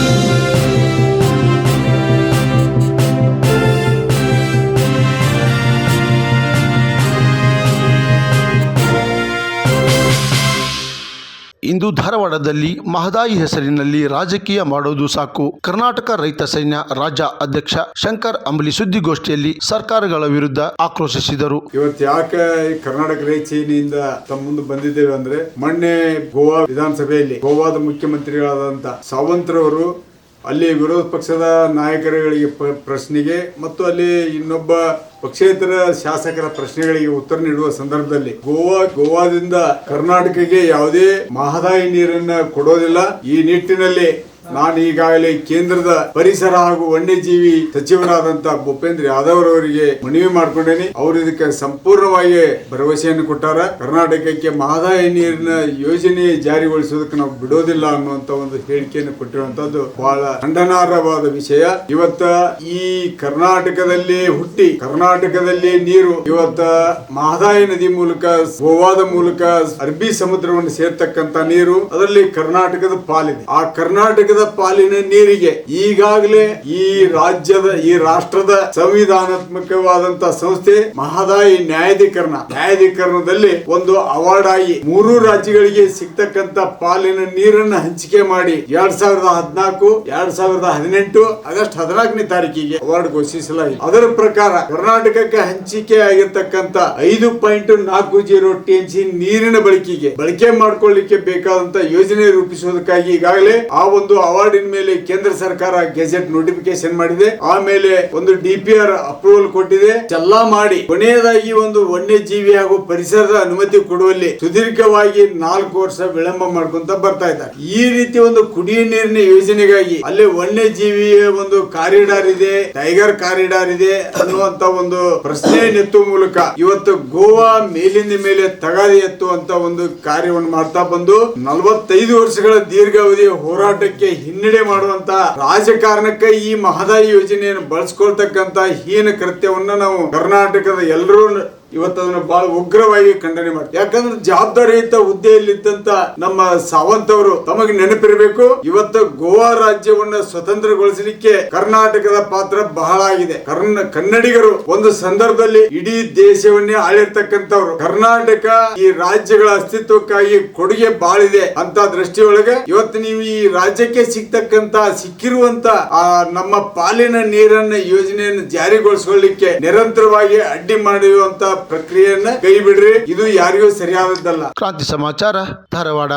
Thank you. ಇಂದು ಧಾರವಾಡದಲ್ಲಿ ಮಹದಾಯಿ ಹೆಸರಿನಲ್ಲಿ ರಾಜಕೀಯ ಮಾಡೋದು ಸಾಕು. ಕರ್ನಾಟಕ ರೈತ ಸೈನ್ಯ ರಾಜ್ಯ ಅಧ್ಯಕ್ಷ ಶಂಕರ್ ಅಂಬಲಿ ಸುದ್ದಿಗೋಷ್ಠಿಯಲ್ಲಿ ಸರ್ಕಾರಗಳ ವಿರುದ್ಧ ಆಕ್ರೋಶಿಸಿದರು. ಇವತ್ತು ಯಾಕೆ ಕರ್ನಾಟಕ ಕರ್ನಾಟಕ ಸೇನೆಯಿಂದ ತಮ್ಮ ಮುಂದೆ ಬಂದಿದ್ದೇವೆ ಅಂದ್ರೆ ಮೊನ್ನೆ ಗೋವಾ ವಿಧಾನಸಭೆಯಲ್ಲಿ ಗೋವಾದ ಮುಖ್ಯಮಂತ್ರಿಗಳಾದಂತ ಸಾವಂತ್ರವರು ಅಲ್ಲಿ ವಿರೋಧ ಪಕ್ಷದ ನಾಯಕರುಗಳಿಗೆ ಪ್ರಶ್ನೆಗೆ ಮತ್ತು ಅಲ್ಲಿ ಇನ್ನೊಬ್ಬ ಪಕ್ಷೇತರ ಶಾಸಕರ ಪ್ರಶ್ನೆಗಳಿಗೆ ಉತ್ತರ ನೀಡುವ ಸಂದರ್ಭದಲ್ಲಿ ಗೋವಾ, ಗೋವಾದಿಂದ ಕರ್ನಾಟಕಕ್ಕೆ ಯಾವುದೇ ಮಹದಾಯಿ ನೀರನ್ನ ಕೊಡೋದಿಲ್ಲ. ಈ ನಿಟ್ಟಿನಲ್ಲಿ ನಾನು ಈಗಾಗಲೇ ಕೇಂದ್ರದ ಪರಿಸರ ಹಾಗೂ ವನ್ಯಜೀವಿ ಸಚಿವರಾದಂತ ಭೂಪೇಂದ್ರ ಯಾದವ್ ಅವರಿಗೆ ಮನವಿ ಮಾಡ್ಕೊಂಡೇನೆ. ಅವರು ಇದಕ್ಕೆ ಸಂಪೂರ್ಣವಾಗಿ ಭರವಸೆಯನ್ನು ಕೊಟ್ಟಾರ. ಕರ್ನಾಟಕಕ್ಕೆ ಮಹದಾಯಿ ನೀರಿನ ಯೋಜನೆ ಜಾರಿಗೊಳಿಸುವುದಕ್ಕೆ ನಾವು ಬಿಡೋದಿಲ್ಲ ಅನ್ನುವಂತ ಒಂದು ಹೇಳಿಕೆಯನ್ನು ಕೊಟ್ಟಿರುವಂತದ್ದು ಬಹಳ ಖಂಡನಾರ್ಹವಾದ ವಿಷಯ. ಇವತ್ತ ಈ ಕರ್ನಾಟಕದಲ್ಲಿ ಹುಟ್ಟಿ ಕರ್ನಾಟಕದಲ್ಲಿ ನೀರು ಇವತ್ತ ಮಹದಾಯಿ ನದಿ ಮೂಲಕ, ಗೋವಾದ ಮೂಲಕ ಅರಬ್ಬಿ ಸಮುದ್ರವನ್ನು ಸೇರ್ತಕ್ಕಂತ ನೀರು ಅದರಲ್ಲಿ ಕರ್ನಾಟಕದ ಪಾಲಿದೆ. ಆ ಕರ್ನಾಟಕದ ಪಾಲಿನ ನೀರಿಗೆ. ಈಗಾಗಲೇ ಈ ರಾಜ್ಯದ, ಈ ರಾಷ್ಟ್ರದ ಸಂವಿಧಾನಾತ್ಮಕವಾದಂತಹ ಸಂಸ್ಥೆ ಮಹದಾಯಿ ನ್ಯಾಯಾಧಿಕರಣ. ನ್ಯಾಯಾಧೀಕರಣದಲ್ಲಿ ಒಂದು ಅವಾರ್ಡ್ ಆಗಿ ಮೂರು ರಾಜ್ಯಗಳಿಗೆ ಸಿಗ್ತಕ್ಕಂತ ಪಾಲಿನ ನೀರನ್ನ ಹಂಚಿಕೆ ಮಾಡಿ ಎರಡ್ ಸಾವಿರದ ಹದಿನಾಲ್ಕು, ಎರಡ್ ಸಾವಿರದ ಹದಿನೆಂಟು ಆಗಸ್ಟ್ ಹದಿನಾಲ್ಕನೇ ತಾರೀಕಿಗೆ ಅವಾರ್ಡ್ ಘೋಷಿಸಲಾಗಿದೆ. ಅದರ ಪ್ರಕಾರ ಕರ್ನಾಟಕಕ್ಕೆ ಹಂಚಿಕೆ ಆಗಿರ್ತಕ್ಕಂತ ಐದು ಪಾಯಿಂಟ್ ನಾಲ್ಕು ಜೀರೋ ಟಿಎಂಸಿ ನೀರಿನ ಬಳಕೆಗೆ ಬಳಕೆ ಮಾಡ್ಕೊಳ್ಳಿಕ್ಕೆ ಬೇಕಾದಂತ ಯೋಜನೆ ರೂಪಿಸುವುದಕ್ಕಾಗಿ ಈಗಾಗಲೇ ಆ ಒಂದು ಅವಾರ್ಡಿನ ಮೇಲೆ ಕೇಂದ್ರ ಸರ್ಕಾರ ಗೆಜೆಟ್ ನೋಟಿಫಿಕೇಶನ್ ಮಾಡಿದೆ. ಆಮೇಲೆ ಒಂದು ಡಿಪಿಆರ್ ಅಪ್ರೂವಲ್ ಕೊಟ್ಟಿದೆ. ಎಲ್ಲ ಮಾಡಿ ಕೊನೆಯದಾಗಿ ಒಂದು ವನ್ಯಜೀವಿ ಹಾಗೂ ಪರಿಸರದ ಅನುಮತಿ ಕೊಡುವಲ್ಲಿ ಸುದೀರ್ಘವಾಗಿ ನಾಲ್ಕು ವರ್ಷ ವಿಳಂಬ ಮಾಡ್ಕೊಂತ ಬರ್ತಾ ಇದ್ದಾರೆ. ಈ ರೀತಿ ಒಂದು ಕುಡಿಯ ನೀರಿನ ಯೋಜನೆಗಾಗಿ ಅಲ್ಲಿ ವನ್ಯಜೀವಿಯ ಒಂದು ಕಾರಿಡಾರ್ ಇದೆ, ಟೈಗರ್ ಕಾರಿಡಾರ್ ಇದೆ ಅನ್ನುವಂತ ಒಂದು ಪ್ರಶ್ನೆ ಎತ್ತುವ ಮೂಲಕ ಇವತ್ತು ಗೋವಾ ಮೇಲಿಂದ ಮೇಲೆ ತಗಾದೆ ಎತ್ತುವಂತ ಒಂದು ಕಾರ್ಯವನ್ನು ಮಾಡ್ತಾ ಬಂದು ನಲವತ್ತೈದು ವರ್ಷಗಳ ದೀರ್ಘಾವಧಿ ಹೋರಾಟಕ್ಕೆ ಹಿನ್ನಡೆ ಮಾಡುವಂತ ರಾಜಕಾರಣಕ್ಕೆ ಈ ಮಹದಾಯಿ ಯೋಜನೆಯನ್ನು ಬಳಸ್ಕೊಳ್ತಕ್ಕಂತ ಹೀನ ಕೃತ್ಯವನ್ನ ನಾವು ಕರ್ನಾಟಕದ ಎಲ್ಲರೂ ಇವತ್ತು ಅದನ್ನ ಬಹಳ ಉಗ್ರವಾಗಿ ಖಂಡನೆ ಮಾಡ್ತಾರೆ ಯಾಕಂದ್ರೆ ಜವಾಬ್ದಾರಿಯುತ ಹುದ್ದೆಯಲ್ಲಿದ್ದಂತ ನಮ್ಮ ಸಾವಂತ್ ಅವರು ತಮಗೆ ನೆನಪಿರಬೇಕು, ಇವತ್ತು ಗೋವಾ ರಾಜ್ಯವನ್ನ ಸ್ವತಂತ್ರಗೊಳಿಸಲಿಕ್ಕೆ ಕರ್ನಾಟಕದ ಪಾತ್ರ ಬಹಳ ಆಗಿದೆ. ಕನ್ನಡಿಗರು ಒಂದು ಸಂದರ್ಭದಲ್ಲಿ ಇಡೀ ದೇಶವನ್ನೇ ಆಳಿರ್ತಕ್ಕಂಥವ್ರು. ಕರ್ನಾಟಕ ಈ ರಾಜ್ಯಗಳ ಅಸ್ತಿತ್ವಕ್ಕಾಗಿ ಕೊಡುಗೆ ಬಾಳಿದೆ ಅಂತ ದೃಷ್ಟಿಯೊಳಗೆ ಇವತ್ತು ನೀವು ಈ ರಾಜ್ಯಕ್ಕೆ ಸಿಗ್ತಕ್ಕಂತ ಸಿಕ್ಕಿರುವಂತ ನಮ್ಮ ಪಾಲಿನ ನೀರನ್ನ ಯೋಜನೆಯನ್ನು ಜಾರಿಗೊಳಿಸಿಕೊಳ್ಳಿಕ್ಕೆ ನಿರಂತರವಾಗಿ ಅಡ್ಡಿ ಮಾಡುವಂತ ಪ್ರಕ್ರಿಯೆಯನ್ನ ಕೈ ಬಿಡ್ರಿ ಇದು ಯಾರಿಗೂ ಸರಿಯಾದದ್ದಲ್ಲ. ಕ್ರಾಂತಿ ಸಮಾಚಾರ ಧಾರವಾಡ.